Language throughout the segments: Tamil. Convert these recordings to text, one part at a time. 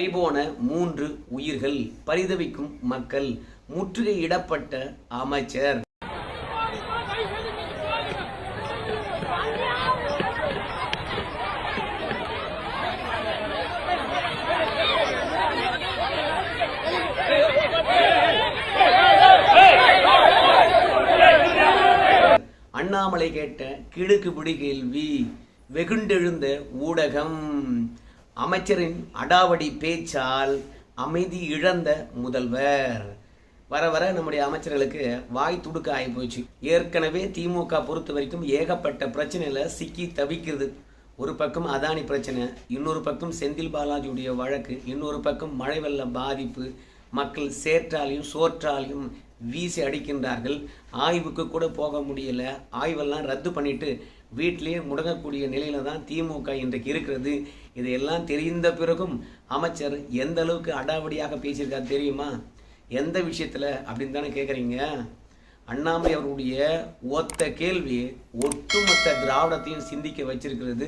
பறிபோன மூன்று உயிர்கள் பரிதவிக்கும் மக்கள் முற்றுகையிடப்பட்ட அமைச்சர். அண்ணாமலை கேட்ட கிடுக்குப்பிடி கேள்வி வெகுண்டெழுந்த ஊடகம். அமைச்சரின் அடாவடி பேச்சால் அமைதி இழந்த முதல்வர். வர வர நம்முடைய அமைச்சர்களுக்கு வாய் துடுக்க ஆகிப்போச்சு. ஏற்கனவே திமுக பொறுத்த வரைக்கும் ஏகப்பட்ட பிரச்சனையில் சிக்கி தவிக்கிறது. ஒரு பக்கம் அதானி பிரச்சனை இன்னொரு பக்கம் செந்தில் பாலாஜியுடைய வழக்கு இன்னொரு பக்கம் மழை வெள்ள பாதிப்பு. மக்கள் சேற்றாலையும் சோற்றாலையும் வீசி அடிக்கின்றார்கள். ஆய்வுக்கு கூட போக முடியல. ஆய்வெல்லாம் ரத்து பண்ணிட்டு வீட்டிலேயே முடங்கக்கூடிய நிலையில தான் திமுக இன்றைக்கு இருக்கிறது. இதையெல்லாம் தெரிந்த பிறகும் அமைச்சர் எந்த அளவுக்கு அடாவடியாக பேசியிருக்காரு தெரியுமா? எந்த விஷயத்தில் அப்படின்னு தானே கேட்குறீங்க அண்ணாமலை அவருடைய ஒத்த கேள்வி ஒட்டுமொத்த திராவிடத்தையும் சிந்திக்க வச்சிருக்கிறது.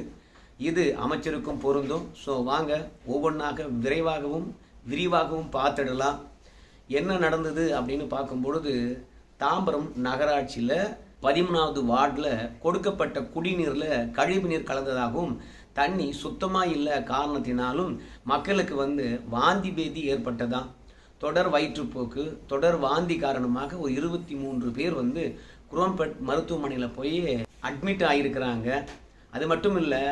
இது அமைச்சருக்கும் பொருந்தும். ஸோ வாங்க ஒவ்வொன்றாக விரைவாகவும் விரிவாகவும் பார்த்துடலாம். என்ன நடந்தது அப்படின்னு பார்க்கும் பொழுது தாம்பரம் நகராட்சியில் பதிமூணாவது வார்டில் கொடுக்கப்பட்ட குடிநீரில் கழிவுநீர் கலந்ததாகவும் தண்ணி சுத்தமாக இல்லை காரணத்தினாலும் மக்களுக்கு வந்து வாந்தி பேதி ஏற்பட்டதா? தொடர் வயிற்றுப்போக்கு தொடர் வாந்தி காரணமாக ஒரு இருபத்தி மூன்று பேர் வந்து குரோம்பேட் மருத்துவமனையில் போய் அட்மிட் ஆகியிருக்கிறாங்க அது மட்டும் இல்லை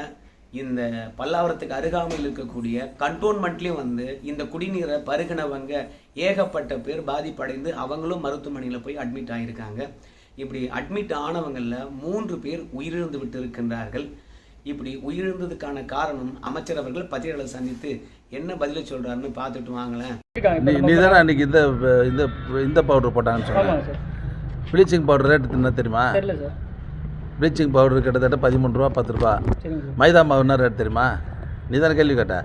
இந்த பல்லாவரத்துக்கு அருகாமையில் இருக்கக்கூடிய கண்டோன்மெண்ட்லேயும் வந்து இந்த குடிநீரை பருகினவங்க ஏகப்பட்ட பேர் பாதிப்படைந்து அவங்களும் மருத்துவமனையில் போய் அட்மிட் ஆகியிருக்காங்க இப்படி அட்மிட் ஆனவங்களில் மூன்று பேர் உயிரிழந்து விட்டு இருக்கின்றார்கள் இப்படி உயிரிழந்ததுக்கான காரணம் அமைச்சர் அவர்கள் பத்திரிகைகளை சந்தித்து என்ன பதில சொல்றாருன்னு பார்த்துட்டு வாங்களேன். நீ தானே அன்றைக்கி இந்த இந்த இந்த பவுடர் போட்டாங்கன்னு சார். ப்ளீச்சிங் பவுடர் ரேட்டு என்ன தெரியுமா? தெரியல சார். ப்ளீச்சிங் பவுடர் கிட்டத்தட்ட பதிமூணு ரூபா பத்து ரூபா. மைதா மாவு என்ன ரேட் தெரியுமா? நீ தானே கேள்வி கேட்ட.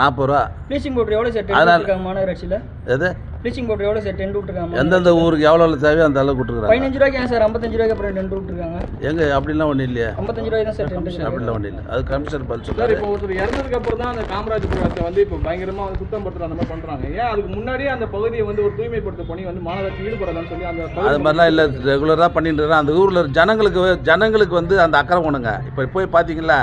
நாற்பது ரூபா. ப்ளீச்சிங் பவுடர் எவ்வளோ சார்? எது? ப்ளீச்சிங் பவுடர் எவ்வளோ சார் டென் விட்டுருக்காங்க எந்தெந்த ஊருக்கு எவ்வளோ எவ்வளோ தேவையோ அந்த அளவுக்கு விட்டுருக்குறாங்க பதினஞ்சு ரூபாய்க்கு ஏன் சார் ஐம்பத்தஞ்சு ரூபாய்க்கு அப்புறம் டென் விட்டுருக்காங்க எங்கே? அப்படிலாம் ஒன்றும் இல்லையே. ஐம்பத்தஞ்சு ரூபாய் தான் சார் டென் அப்படிலாம் ஒன்றும் இல்லை. அது கமிஷனர் பதில் சார் இப்போ ஒருத்தர் இறந்ததுக்கு அப்புறம் தான் அந்த காமராஜபுரத்தை வந்து இப்போ பயங்கரமா வந்து சுத்தம் படுத்துற அந்த மாதிரி பண்றாங்க. ஏன் அதுக்கு முன்னாடியே அந்த பகுதியை வந்து ஒரு தூய்மைப்படுத்த பணி வந்து மாநகராட்சி ஈடுபடலாம்னு சொல்லி அந்த அது மாதிரிலாம் இல்லை. ரெகுலராக பண்ணிட்டு அந்த ஊரில் ஜனங்களுக்கு ஜனங்களுக்கு வந்து அந்த அக்கறை ஒண்ணுங்க இப்போ போய் பார்த்தீங்களா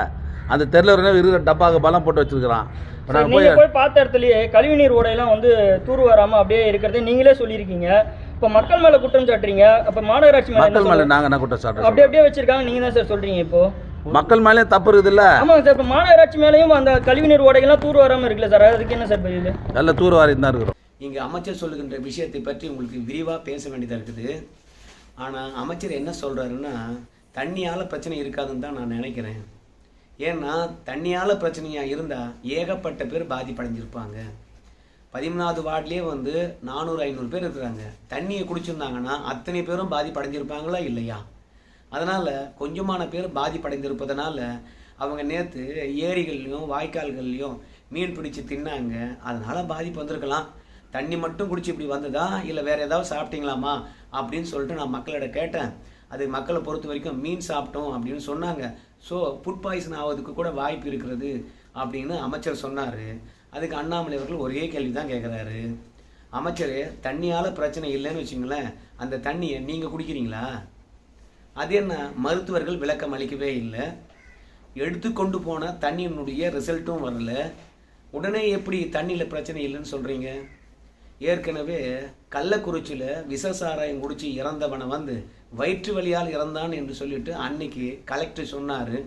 அந்த தெருல இருக்கிற டப்பாக்கு பலம் போட்டு வச்சிருக்கிறான். நாங்கள் போய் பார்த்த இடத்துலயே கழிவுநீர் ஓடையெல்லாம் வந்து தூர் வராமல் அப்படியே இருக்கிறது நீங்களே சொல்லியிருக்கீங்க. இப்போ மக்கள் மேலே குற்றம் சாட்டுறீங்க. அப்போ மாநகராட்சி மேலே மக்கள் மேலே நாங்கள் என்ன குற்றம் சாட்டுறோம் அப்படி அப்படியே வச்சிருக்காங்க. நீங்கள் தான் சார் சொல்கிறீங்க இப்போ. மக்கள் மேலே தப்பு இருக்குதுல்ல? ஆமாங்க சார் இப்போ மாநகராட்சி மேலேயும் அந்த கழிவுநீர் ஓடைகள்லாம் தூர் வராமல் இருக்குல்ல சார்? அதுக்கு என்ன சார் பதில்? நல்ல தூர்வாரி தான் இருக்கிறோம். இங்க அமைச்சர் சொல்லுகின்ற விஷயத்தை பற்றி உங்களுக்கு விரிவா பேச வேண்டியதா இருக்குது. ஆனா அமைச்சர் என்ன சொல்றாருன்னா தண்ணியால பிரச்சனை இருக்காதுன்னு தான் நான் நினைக்கிறேன். ஏன்னா தண்ணியால் பிரச்சனையாக இருந்தால் ஏகப்பட்ட பேர் பாதிப்படைஞ்சிருப்பாங்க. பதிமூணாவது வார்டுலேயே வந்து நானூறு ஐநூறு பேர் இருக்கிறாங்க. தண்ணியை குடிச்சிருந்தாங்கன்னா அத்தனை பேரும் பாதிப்படைஞ்சிருப்பாங்களா இல்லையா? அதனால் கொஞ்சமான பேர் பாதிப்படைந்திருப்பதனால அவங்க நேற்று ஏரிகள்லையும் வாய்க்கால்கள்லையும் மீன் பிடிச்சி தின்னாங்க. அதனால் பாதிப்பு வந்திருக்கலாம். தண்ணி மட்டும் குடிச்சு இப்படி வந்ததா? இல்லை வேறு ஏதாவது சாப்பிட்டீங்களாமா? அப்படின்னு சொல்லிட்டு நான் மக்களிட கேட்டேன். அது மக்களை பொறுத்த வரைக்கும் மீன் சாப்பிட்டோம் அப்படின்னு சொன்னாங்க. ஸோ ஃபுட் பாய்சன் ஆவதுக்கு கூட வாய்ப்பு இருக்கிறது அப்படின்னு அமைச்சர் சொன்னார். அதுக்கு அண்ணாமலை அவர்கள் ஒரே கேள்வி தான் கேட்குறாரு அமைச்சர் தண்ணியால் பிரச்சனை இல்லைன்னு வச்சுங்களேன் அந்த தண்ணியை நீங்கள் குடிக்கிறீங்களா? அது என்ன மருத்துவர்கள் விளக்கம் அளிக்கவே இல்லை. எடுத்துக்கொண்டு போன தண்ணியினுடைய ரிசல்ட்டும் வரல. உடனே எப்படி தண்ணியில் பிரச்சனை இல்லைன்னு சொல்கிறீங்க ஏற்கனவே கள்ளக்குறிச்சியில் விஷ சாராயம் குடித்து இறந்தவனை வந்து வயிற்று வலியால் இறந்தான் என்று சொல்லிட்டு அன்னைக்கு கலெக்டர் சொன்னார்.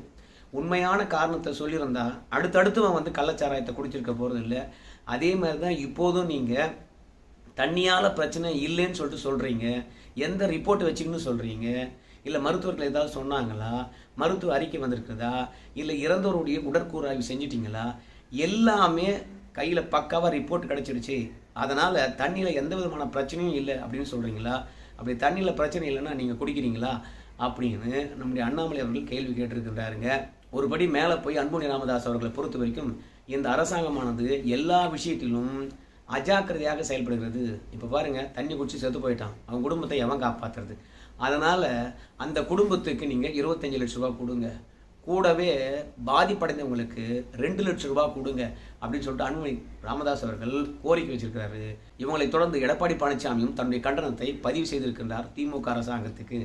உண்மையான காரணத்தை சொல்லியிருந்தா அடுத்தடுத்துவன் வந்து கள்ளச்சாராயத்தை குடிச்சிருக்க போகிறது இல்லை. அதே மாதிரி தான் இப்போதும் நீங்கள் தண்ணியால் பிரச்சனை இல்லைன்னு சொல்லிட்டு சொல்கிறீங்க எந்த ரிப்போர்ட் வச்சுக்கின்னு சொல்கிறீங்க இல்லை மருத்துவர்கள் ஏதாவது சொன்னாங்களா? மருத்துவ அறிக்கை வந்திருக்குதா? இல்லை இறந்தவருடைய உடற்கூறாய்வு செஞ்சிட்டிங்களா? எல்லாமே கையில் பக்காவாக ரிப்போர்ட் கிடச்சிருச்சு. அதனால் தண்ணியில் எந்த விதமான பிரச்சனையும் இல்லை அப்படின்னு சொல்கிறீங்களா அப்படி தண்ணியில் பிரச்சனை இல்லைன்னா நீங்கள் குடிக்கிறீங்களா? அப்படின்னு நம்முடைய அண்ணாமலை அவர்கள் கேள்வி கேட்டிருக்கின்றாருங்க. ஒருபடி மேலே போய் அன்புமணி ராமதாஸ் அவர்களை பொறுத்த வரைக்கும் இந்த அரசாங்கமானது எல்லா விஷயத்திலும் அஜாக்கிரதையாக செயல்படுகிறது. இப்போ பாருங்கள் தண்ணி குடிச்சு செத்து போயிட்டான். அவன் குடும்பத்தை எவன் காப்பாற்றுறது அதனால் அந்த குடும்பத்துக்கு நீங்கள் இருபத்தஞ்சு லட்ச ரூபா கொடுங்க. கூடவே பாதிப்படைந்தவங்களுக்கு ரெண்டு லட்சம் ரூபாய் கொடுங்க அப்படின்னு சொல்லிட்டு அன்புமணி ராமதாஸ் அவர்கள் கோரிக்கை வச்சிருக்கிறாரு. இவங்களை தொடர்ந்து எடப்பாடி பழனிசாமியும் தன்னுடைய கண்டனத்தை பதிவு செய்திருக்கின்றார். திமுக அரசாங்கத்துக்கு.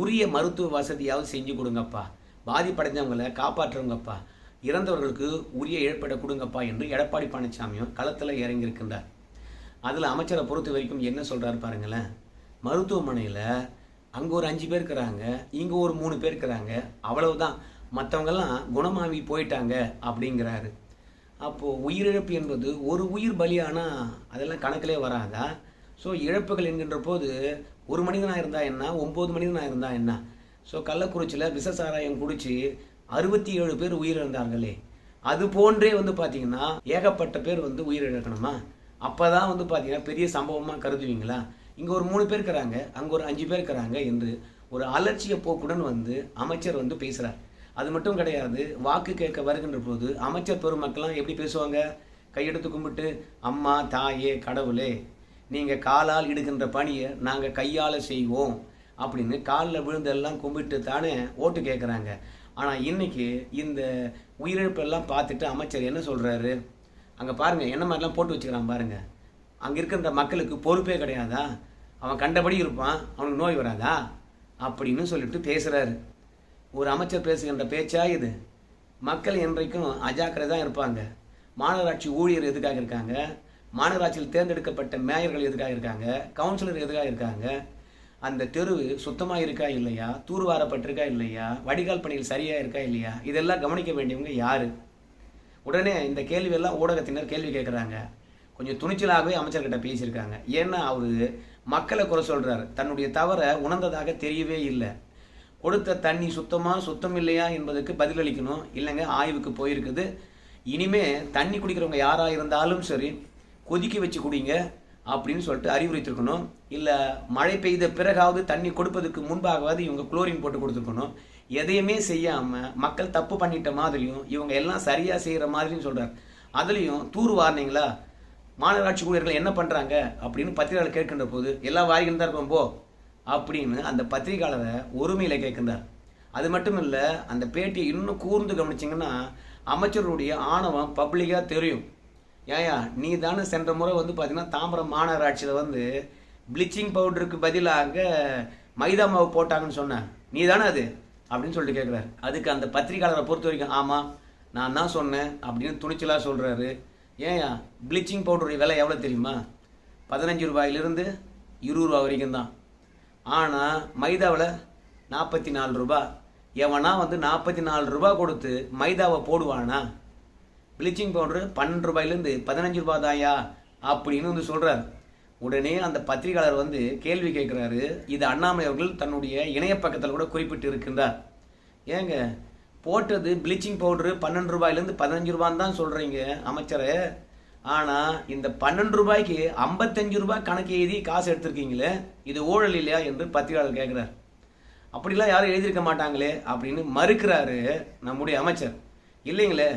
உரிய மருத்துவ வசதியாவது செஞ்சு கொடுங்கப்பா. பாதிப்படைந்தவங்களை காப்பாற்றுங்கப்பா. இறந்தவர்களுக்கு உரிய இழப்பீடை கொடுங்கப்பா என்று எடப்பாடி பழனிசாமியும் களத்தில் இறங்கியிருக்கின்றார். அதில் அமைச்சரை பொறுத்த வரைக்கும் என்ன சொல்கிறாரு பாருங்களேன். மருத்துவமனையில் அங்கே ஒரு அஞ்சு பேர் இருக்கிறாங்க இங்கே ஒரு மூணு பேர் இருக்கிறாங்க. அவ்வளவுதான். மற்றவங்கெல்லாம் குணமாகி போயிட்டாங்க அப்படிங்கிறாரு. அப்போது உயிரிழப்பு என்பது ஒரு உயிர் பலியானா அதெல்லாம் கணக்கிலே வராதா? ஸோ இழப்புகள் என்கின்ற போது ஒரு மனிதனாக இருந்தால் என்ன? ஒம்பது மனிதனாக இருந்தால் என்ன? ஸோ கள்ளக்குறிச்சியில் விஷ சாராயம் அறுபத்தி ஏழு பேர் உயிரிழந்தார்களே. அது போன்றே வந்து பார்த்தீங்கன்னா ஏகப்பட்ட பேர் வந்து உயிரிழக்கணுமா? அப்போ தான் வந்து பார்த்தீங்கன்னா பெரிய சம்பவமாக கருதுவீங்களா? இங்கே ஒரு மூணு பேர் இருக்கிறாங்க அங்கே ஒரு அஞ்சு பேர் இருக்கிறாங்க என்று ஒரு அலட்சிய போக்குடன் வந்து அமைச்சர் வந்து பேசுகிறார் அது மட்டும் கிடையாது வாக்கு கேட்க வருகின்ற போது அமைச்சர் பெருமக்கள்லாம் எப்படி பேசுவாங்க? கையெடுத்து கும்பிட்டு அம்மா தாயே கடவுளே நீங்கள் காலால் இடுகின்ற பணியை நாங்கள் கையால் செய்வோம். அப்படின்னு காலில் விழுந்தெல்லாம் கும்பிட்டு தானே ஓட்டு கேட்குறாங்க ஆனால் இன்றைக்கி இந்த உயிரிழப்பெல்லாம் பார்த்துட்டு அமைச்சர் என்ன சொல்கிறாரு அங்கே பாருங்கள் என்ன மாதிரிலாம் போட்டு வச்சுக்கிறான் பாருங்கள் அங்கே இருக்கின்ற மக்களுக்கு பொறுப்பே கிடையாதா? அவன் கண்டபடி இருப்பான் அவனுக்கு நோய் வராதா? அப்படின்னு சொல்லிட்டு பேசுகிறாரு ஒரு அமைச்சர் பேசுகின்ற பேச்சா இது? மக்கள் என்றைக்கும் அஜாக்கிரதை தான் இருப்பாங்க. மாநகராட்சி ஊழியர் எதுக்காக இருக்காங்க? மாநகராட்சியில் தேர்ந்தெடுக்கப்பட்ட மேயர்கள் எதுக்காக இருக்காங்க? கவுன்சிலர் எதுக்காக இருக்காங்க? அந்த தெரு சுத்தமாக இருக்கா இல்லையா? தூர்வாரப்பட்டிருக்கா இல்லையா? வடிகால் பணிகள் சரியாக இருக்கா இல்லையா? இதெல்லாம் கவனிக்க வேண்டியவங்க யார்? உடனே இந்த கேள்வியெல்லாம் ஊடகத்தினர் கேள்வி கேட்குறாங்க. கொஞ்சம் துணிச்சலாகவே அமைச்சர்கிட்ட பேசியிருக்காங்க. ஏன்னா அவர் மக்களை குறை சொல்கிறார் தன்னுடைய தவறை உணர்ந்ததாக தெரியவே இல்லை. கொடுத்த தண்ணி சுத்தமாக சுத்தம் இல்லையா என்பதற்கு பதிலளிக்கணும். இல்லைங்க ஆய்வுக்கு போயிருக்குது. இனிமே தண்ணி குடிக்கிறவங்க யாராக இருந்தாலும் சரி கொதிக்க வச்சு குடிங்க அப்படின்னு சொல்லிட்டு அறிவுறுத்திருக்கணும். இல்லை மழை பெய்த பிறகாவது தண்ணி கொடுப்பதுக்கு முன்பாகவாது இவங்க குளோரின் போட்டு கொடுத்துருக்கணும். எதையுமே செய்யாமல் மக்கள் தப்பு பண்ணிட்ட மாதிரியும் இவங்க எல்லாம் சரியாக செய்கிற மாதிரியும் சொல்கிறார் அதுலேயும் தூர் வாரினீங்களா? மாநகராட்சி ஊழியர்கள் என்ன பண்ணுறாங்க அப்படின்னு பத்திரிகையாளர் கேட்கின்ற போது எல்லா வாரிகளும் தான் இருக்கும் போ. அப்படின்னு அந்த பத்திரிகையாளரை ஒருமையில் கேட்கின்றார். அது மட்டும் இல்லை அந்த பேட்டியை இன்னும் கூர்ந்து கவனிச்சிங்கன்னா அமைச்சருடைய ஆணவம் பப்ளிக்காக தெரியும். ஏயா நீ தானே சென்ற முறை வந்து பார்த்தீங்கன்னா தாம்பரம் மாநகராட்சியில் வந்து ப்ளீச்சிங் பவுடருக்கு பதிலாக மைதா மாவு போட்டாங்கன்னு சொன்னேன் நீ தானே அது? அப்படின்னு சொல்லிட்டு கேட்குறாரு. அதுக்கு அந்த பத்திரிகையாளரை பொறுத்த வரைக்கும் ஆமாம் நான் தான் சொன்னேன் அப்படின்னு துணிச்சலாக சொல்கிறாரு ஏன்யா ப்ளீச்சிங் பவுடருடைய விலை எவ்வளோ தெரியுமா? பதினஞ்சு ரூபாயிலிருந்து இருபது ரூபா வரைக்கும் தான். ஆனால் மைதாவில் நாற்பத்தி நாலு ரூபா. எவனா வந்து நாற்பத்தி நாலு ரூபா கொடுத்து மைதாவை போடுவானா? ப்ளீச்சிங் பவுடரு பன்னெண்டு ரூபாயிலேருந்து பதினஞ்சு ரூபா தாயா அப்படின்னு வந்து சொல்கிறார் உடனே அந்த பத்திரிகையாளர் வந்து கேள்வி கேட்குறாரு. இது அண்ணாமலை அவர்கள் தன்னுடைய இணைய பக்கத்தில் கூட குறிப்பிட்டு இருக்கின்றார். ஏங்க போட்டது ப்ளீச்சிங் பவுடரு பன்னெண்டு ரூபாயிலேருந்து பதினஞ்சு ரூபான்னு தான் சொல்கிறீங்க அமைச்சரை. ஆனால் இந்த பன்னெண்டு ரூபாய்க்கு ஐம்பத்தஞ்சு ரூபாய் கணக்கு எழுதி காசு எடுத்திருக்கீங்களே இது ஊழல் இல்லையா என்று பத்திரிகையாளர் கேட்குறார் அப்படிலாம் யாரும் எழுதியிருக்க மாட்டாங்களே அப்படின்னு மறுக்கிறாரு நம்முடைய அமைச்சர். இல்லைங்களே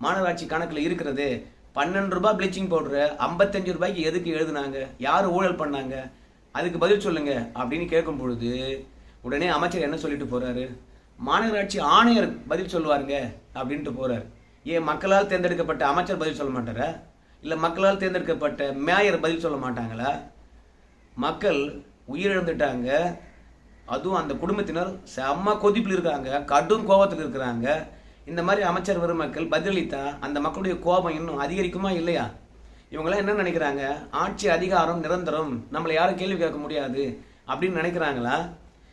மாநகராட்சி கணக்கில் இருக்கிறது பன்னெண்டு ரூபாய் ப்ளீச்சிங் பவுடரு ஐம்பத்தஞ்சு ரூபாய்க்கு எதுக்கு எழுதுனாங்க? யார் ஊழல் பண்ணாங்க? அதுக்கு பதில் சொல்லுங்க அப்படின்னு கேட்கும் பொழுது உடனே அமைச்சர் என்ன சொல்லிட்டு போறாரு? மாநகராட்சி ஆணையர் பதில் சொல்லுவாருங்க அப்படின்ட்டு போறாரு. ஏன் மக்களால் தேர்ந்தெடுக்கப்பட்ட அமைச்சர் பதில் சொல்ல மாட்டாரா? இல்லை மக்களால் தேர்ந்தெடுக்கப்பட்ட மேயர் பதில் சொல்ல மாட்டாங்களா? மக்கள் உயிரிழந்துட்டாங்க. அதுவும் அந்த குடும்பத்தினர் செம்ம கொதிப்பில் இருக்காங்க. கடும் கோபத்தில் இருக்கிறாங்க. இந்த மாதிரி அமைச்சர் பெருமக்கள் பதிலளித்தா அந்த மக்களுடைய கோபம் இன்னும் அதிகரிக்குமா இல்லையா? இவங்கெல்லாம் என்ன நினைக்கிறாங்க? ஆட்சி அதிகாரம் நிரந்தரம். நம்மளை யாரும் கேள்வி கேட்க முடியாது அப்படின்னு நினைக்கிறாங்களா?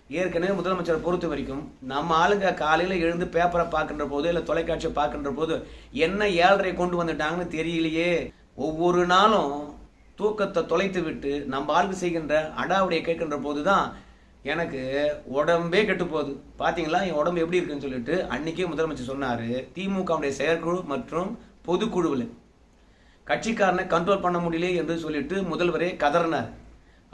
ஏற்கனவே முதலமைச்சரை பொறுத்த வரைக்கும் நம்ம ஆளுங்க காலையில் எழுந்து பேப்பரை பார்க்கின்ற போது இல்லை தொலைக்காட்சியை பார்க்கின்ற போது என்ன ஏழரை கொண்டு வந்துட்டாங்கன்னு தெரியலையே. ஒவ்வொரு நாளும் தூக்கத்தை தொலைத்து விட்டு நம்ம ஆளுக்கு செய்கின்ற அடாவுடைய கேட்கின்ற போது தான் எனக்கு உடம்பே கெட்டு போகுது. பார்த்தீங்களா என் உடம்பு எப்படி இருக்குன்னு சொல்லிட்டு அன்னைக்கே முதலமைச்சர் சொன்னார். திமுகவுடைய செயற்குழு மற்றும் பொதுக்குழுவில். கட்சிக்காரனை கண்ட்ரோல் பண்ண முடியல என்று சொல்லிட்டு முதல்வரே கதறினார்.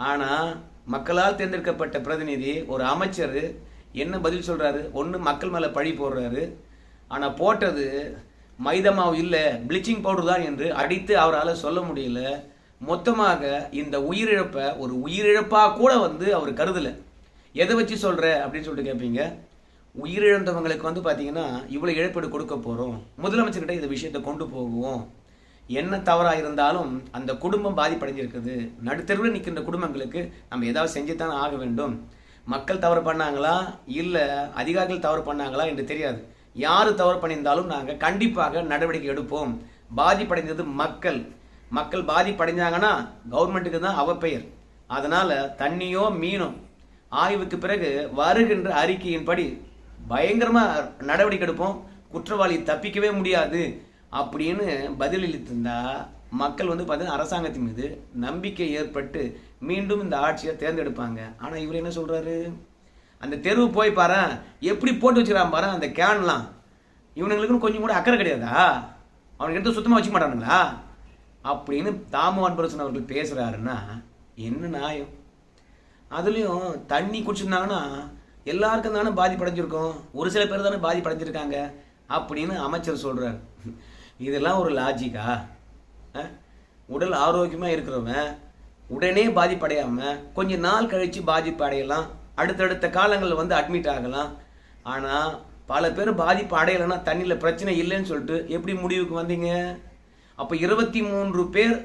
ஆனால் மக்களால் தேர்ந்தெடுக்கப்பட்ட பிரதிநிதி ஒரு அமைச்சர் என்ன பதில் சொல்கிறாரு ஒன்று மக்கள் மேலே பழி போடுறாரு. ஆனால் போட்டது மைதா மாவு இல்லை ப்ளீச்சிங் பவுடர் தான் என்று அடித்து அவரால் சொல்ல முடியல. மொத்தமாக இந்த உயிரிழப்பை ஒரு உயிரிழப்பாக கூட வந்து அவர் கருதலை. எதை வச்சு சொல்கிற அப்படின்னு சொல்லிட்டு கேட்பீங்க உயிரிழந்தவங்களுக்கு வந்து பார்த்தீங்கன்னா இவ்வளோ இழப்பீடு கொடுக்க போகிறோம் முதலமைச்சர்கிட்ட இந்த விஷயத்தை கொண்டு போகுவோம். என்ன தவறாக இருந்தாலும் அந்த குடும்பம் பாதிப்படைஞ்சிருக்குது. நடுத்தருவில் நிற்கின்ற குடும்பங்களுக்கு நம்ம ஏதாவது செஞ்சுத்தானே ஆக வேண்டும். மக்கள் தவறு பண்ணாங்களா? இல்லை அதிகாரிகள் தவறு பண்ணாங்களா என்று தெரியாது. யார் தவறு பண்ணியிருந்தாலும் நாங்கள் கண்டிப்பாக நடவடிக்கை எடுப்போம். பாதிப்படைந்தது மக்கள். மக்கள் பாதிப்படைஞ்சாங்கன்னா கவர்மெண்ட்டுக்கு தான் அவப்பெயர் அதனால் தண்ணியோ மீனோ ஆய்வுக்கு பிறகு வருகின்ற அறிக்கையின்படி பயங்கரமாக நடவடிக்கை எடுப்போம். குற்றவாளி தப்பிக்கவே முடியாது. அப்படின்னு பதிலளித்திருந்தா மக்கள் வந்து பார்த்தீங்கன்னா அரசாங்கத்தின் மீது நம்பிக்கை ஏற்பட்டு மீண்டும் இந்த ஆட்சியை தேர்ந்தெடுப்பாங்க. ஆனால் இவர் என்ன சொல்கிறாரு அந்த தெருவு போய் பாரு எப்படி போட்டு வச்சுக்கிறான் பாரு அந்த கேன்லாம். இவனுங்களுக்குன்னு கொஞ்சம் கூட அக்கறை கிடையாதா? அவனுக்கு எடுத்து சுத்தமாக வச்சுக்க மாட்டானுங்களா? அப்படின்னு தாமோன் பிரசன் அவர்கள் பேசுகிறாருன்னா என்ன நியாயம்? அதுலேயும் தண்ணி குடிச்சிருந்தாங்கன்னா எல்லாருக்கும் தானே பாதிப்படைஞ்சிருக்கும். ஒரு சில பேர் தானே பாதிப்படைஞ்சிருக்காங்க அப்படின்னு அமைச்சர் சொல்கிறார் இதெல்லாம் ஒரு லாஜிக்கா உடல் ஆரோக்கியமாக இருக்கிறவன் உடனே பாதிப்படையாமல் கொஞ்ச நாள் கழித்து பாதிப்பு அடையலாம் அடுத்தடுத்த காலங்களில் வந்து அட்மிட் ஆகலாம். ஆனால் பல பேர் பாதிப்பு அடையலைன்னா தண்ணியில் பிரச்சனை இல்லைன்னு சொல்லிட்டு எப்படி முடிவுக்கு வந்தீங்க? அப்போ இருபத்தி மூன்று பேர்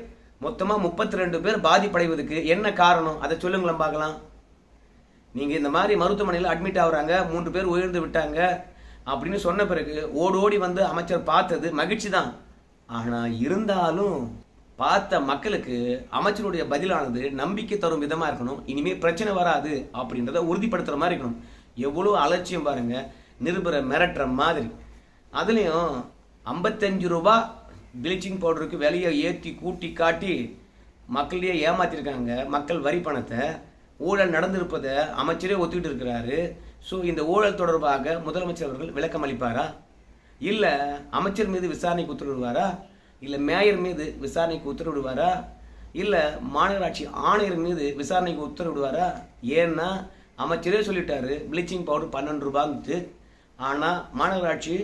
மொத்தமாக முப்பத்தி ரெண்டு பேர் பாதிப்படைவதுக்கு என்ன காரணம்? அதை சொல்லுங்களேன் பார்க்கலாம். நீங்கள் இந்த மாதிரி மருத்துவமனையில் அட்மிட் ஆகுறாங்க மூன்று பேர் உயர்ந்து விட்டாங்க அப்படின்னு சொன்ன பிறகு ஓடோடி ஓடி வந்து அமைச்சர் பார்த்தது மகிழ்ச்சி தான் ஆனால் இருந்தாலும் பார்த்த மக்களுக்கு அமைச்சருடைய பதிலானது நம்பிக்கை தரும் விதமாக இருக்கணும். இனிமேல் பிரச்சனை வராது அப்படின்றத உறுதிப்படுத்துகிற மாதிரி இருக்கணும். எவ்வளோ அலட்சியம் பாருங்க. நிருபரை மிரட்டுற மாதிரி. அதுலேயும் ஐம்பத்தஞ்சு ரூபா ப்ளீச்சிங் பவுடருக்கு விலையை ஏற்றி கூட்டி காட்டி மக்களையே ஏமாத்திருக்காங்க. மக்கள் வரி பணத்தை ஊழல் நடந்திருப்பதை அமைச்சரே ஒத்துக்கிட்டு இருக்கிறாரு. ஸோ இந்த ஊழல் தொடர்பாக முதலமைச்சர் அவர்கள் விளக்கம் அளிப்பாரா? இல்லை அமைச்சர் மீது விசாரணைக்கு உத்தரவிடுவாரா? இல்லை மேயர் மீது விசாரணைக்கு உத்தரவிடுவாரா? இல்லை மாநகராட்சி ஆணையர் மீது விசாரணைக்கு உத்தரவிடுவாரா? ஏன்னா அமைச்சரே சொல்லிட்டாரு ப்ளீச்சிங் பவுடர் பன்னெண்டு ரூபான்ட்டு. ஆனால் மாநகராட்சி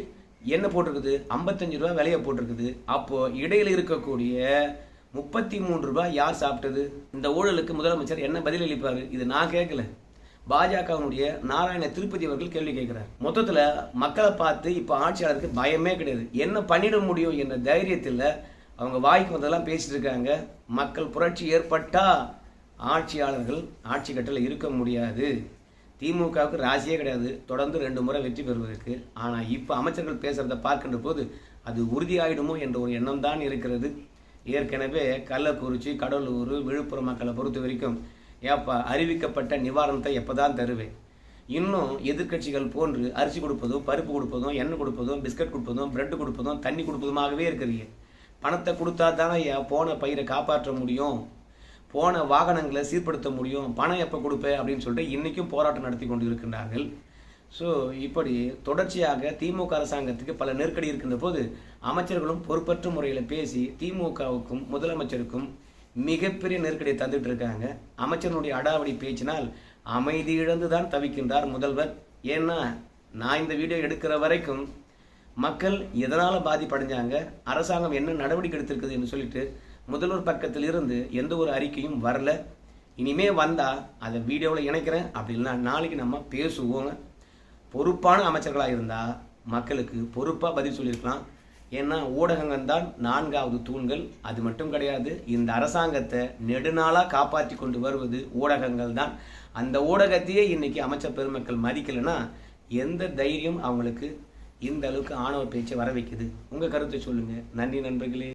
என்ன போட்டிருக்குது? ஐம்பத்தஞ்சு ரூபா விலையை போட்டிருக்குது. அப்போது இடையில் இருக்கக்கூடிய முப்பத்தி மூன்று ரூபாய் யார் சாப்பிட்டது? இந்த ஊழலுக்கு முதலமைச்சர் என்ன பதிலளிப்பார் இது நான் கேட்கல. பாஜகவினுடைய நாராயண திருப்பதி அவர்கள் கேள்வி கேட்கிறார். மொத்தத்தில் மக்களை பார்த்து இப்போ ஆட்சியாளருக்கு பயமே கிடையாது. என்ன பண்ணிட முடியும் என்ற தைரியத்தில் அவங்க வாய்க்கு வந்ததெல்லாம் பேசிட்டு இருக்காங்க. மக்கள் புரட்சி ஏற்பட்டால் ஆட்சியாளர்கள் ஆட்சி கட்டில் இருக்க முடியாது. திமுகவுக்கு ராசியே கிடையாது. தொடர்ந்து ரெண்டு முறை வெற்றி பெறுவதற்கு. ஆனால் இப்போ அமைச்சர்கள் பேசுகிறத பார்க்கின்ற போது அது உறுதியாயிடுமோ என்ற ஒரு எண்ணம் தான் இருக்கிறது. ஏற்கனவே கள்ளக்குறிச்சி கடலூர் விழுப்புரம் மக்களை பொறுத்த வரைக்கும் ஏப்பா அறிவிக்கப்பட்ட நிவாரணத்தை எப்போ தான் தருவேன்? இன்னும் எதிர்க்கட்சிகள் போன்று அரிசி கொடுப்பதும் பருப்பு கொடுப்பதும் எண்ணெய் கொடுப்பதும் பிஸ்கட் கொடுப்பதும் பிரெட் கொடுப்பதும் தண்ணி கொடுப்பதுமாகவே இருக்கிறீங்க. பணத்தை கொடுத்தா தானே ஏன் போன பயிரை காப்பாற்ற முடியும்? போன வாகனங்களை சீர்படுத்த முடியும்? பணம் எப்போ கொடுப்பேன் அப்படின்னு சொல்லிட்டு இன்றைக்கும் போராட்டம் நடத்தி கொண்டு இருக்கின்றார்கள் ஸோ இப்படி தொடர்ச்சியாக திமுக அரசாங்கத்துக்கு பல நெருக்கடி இருக்கின்ற போது அமைச்சர்களும் பொறுப்பற்ற முறையில் பேசி திமுகவுக்கும் முதலமைச்சருக்கும் மிகப்பெரிய நெருக்கடியை தந்துட்டு இருக்காங்க. அமைச்சருடைய அடாவடி பேச்சினால் அமைதி இழந்து தான் தவிக்கின்றார் முதல்வர். ஏன்னா நான் இந்த வீடியோ எடுக்கிற வரைக்கும் மக்கள் எதனால் பாதிப்படைஞ்சாங்க அரசாங்கம் என்ன நடவடிக்கை எடுத்திருக்குது என்று சொல்லிட்டு முதல்வர் பக்கத்தில் இருந்து எந்த ஒரு அறிக்கையும் வரல. இனிமே வந்தால் அதை வீடியோவில் இணைக்கிறேன். அப்படி இல்லைன்னா நாளைக்கு நம்ம பேசுவோங்க. பொறுப்பான அமைச்சர்களாக இருந்தால் மக்களுக்கு பொறுப்பாக பதில் சொல்லியிருக்கலாம். ஏன்னா ஊடகங்கள் தான் நான்காவது தூண்கள். அது மட்டும் கிடையாது இந்த அரசாங்கத்தை நெடுநாளாக காப்பாற்றி கொண்டு வருவது ஊடகங்கள் தான். அந்த ஊடகத்தையே இன்றைக்கி அமைச்சர் பெருமக்கள் மதிக்கலைன்னா எந்த தைரியம் அவங்களுக்கு இந்த அளவுக்கு ஆணவ பேச்சை வர வைக்குது? உங்கள் கருத்தை சொல்லுங்கள் நன்றி நண்பர்களே.